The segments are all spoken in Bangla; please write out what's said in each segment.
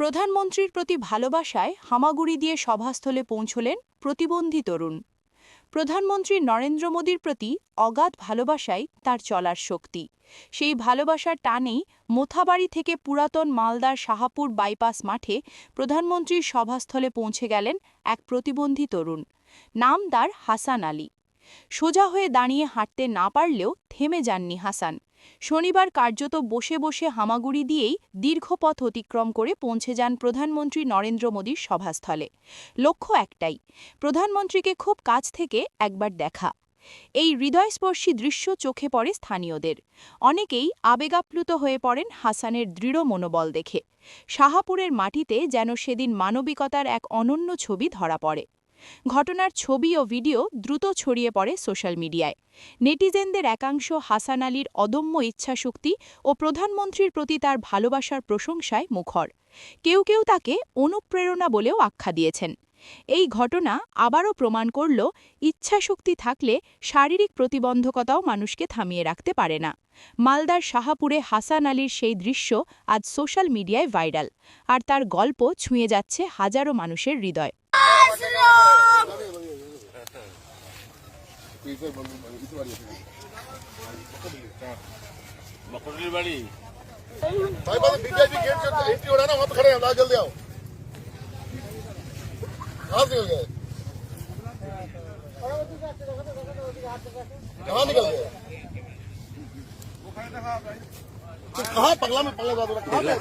প্রধানমন্ত্রীর প্রতি ভালোবাসায় হামাগুড়ি দিয়ে সভাস্থলে পৌঁছলেন প্রতিবন্ধী তরুণ। প্রধানমন্ত্রী নরেন্দ্র মোদীর প্রতি অগাধ ভালোবাসাই তার চলার শক্তি। সেই ভালোবাসার টানেই মোথাবাড়ি থেকে পুরাতন মালদার শাহাপুর বাইপাস মাঠে প্রধানমন্ত্রীর সভাস্থলে পৌঁছে গেলেন এক প্রতিবন্ধী তরুণ। নাম তার হাসান আলী। সোজা হয়ে দাঁড়িয়ে হাঁটতে না পারলেও থেমে যাননি হাসান। শনিবার কার্যত বসে বসে হামাগুড়ি দিয়েই দীর্ঘ পথ অতিক্রম করে পৌঁছে যান প্রধানমন্ত্রী নরেন্দ্র মোদীর সভাস্থলে। লক্ষ্য একটাই, প্রধানমন্ত্রীকে খুব কাছ থেকে একবার দেখা। এই হৃদয়স্পর্শী দৃশ্য চোখে পড়ে স্থানীয়দের। অনেকেই আবেগাপ্লুত হয়ে পড়েন হাসানের দৃঢ় মনোবল দেখে। শাহাপুরের মাটিতে যেন সেদিন মানবিকতার এক অনন্য ছবি ধরা পড়ে। ঘটনার ছবি ও ভিডিও দ্রুত ছড়িয়ে পড়ে সোশ্যাল মিডিয়ায়। নেটিজেনদের একাংশ হাসান আলীর অদম্য ইচ্ছাশক্তি ও প্রধানমন্ত্রীর প্রতি তার ভালোবাসার প্রশংসায় মুখর। কেউ কেউ তাকে অনুপ্রেরণা বলেও আখ্যা দিয়েছেন। এই ঘটনা আবারও প্রমাণ করল, ইচ্ছাশক্তি থাকলে শারীরিক প্রতিবন্ধকতাও মানুষকে থামিয়ে রাখতে পারে না। মালদার শাহাপুরে হাসান আলীর সেই দৃশ্য আজ সোশ্যাল মিডিয়ায় ভাইরাল। আর তার গল্প ছুঁয়ে যাচ্ছে হাজারো মানুষের হৃদয়। बाड़ी भाई बस बीजेपी गेट से एंट्री हो रहा है ना वहाँ खड़े हैं जल्दी आओ कहाँ निकल गए कहाँ निकल गए कहाँ पगला में पगला बाबू कहाँ गए?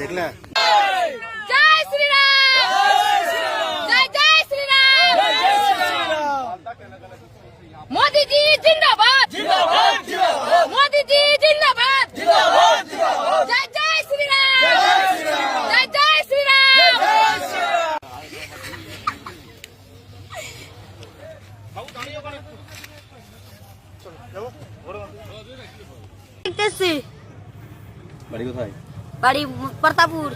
বাড়ি কোথায়? বাড়ি প্রতাপুর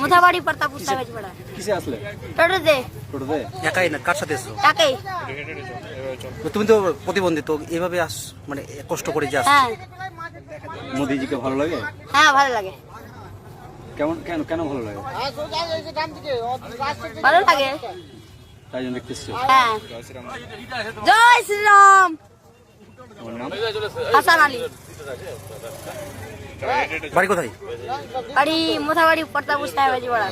মোথাবাড়ি প্রতাপুর সাবেজ পড়া কিসে আসলে? টোটোতে। টোটোতে? একাই না কার সাথে এসছো? তাকেই তুমি তো প্রতিবন্ধী তো এভাবে আস মানে কষ্ট করে যাস হ্যাঁ। মোদিজিকে ভালো লাগে? হ্যাঁ ভালো লাগে। কেমন কেন কেন ভালো লাগে? ভালো লাগে। তাই জন্য দেখতে এসছো? হ্যাঁ। জয় শ্রীরাম। হাসান আলী। বাড়ি কোথায়? বাড়ি মোথাবাড়ি প্রতাপুর সাহেব পড়া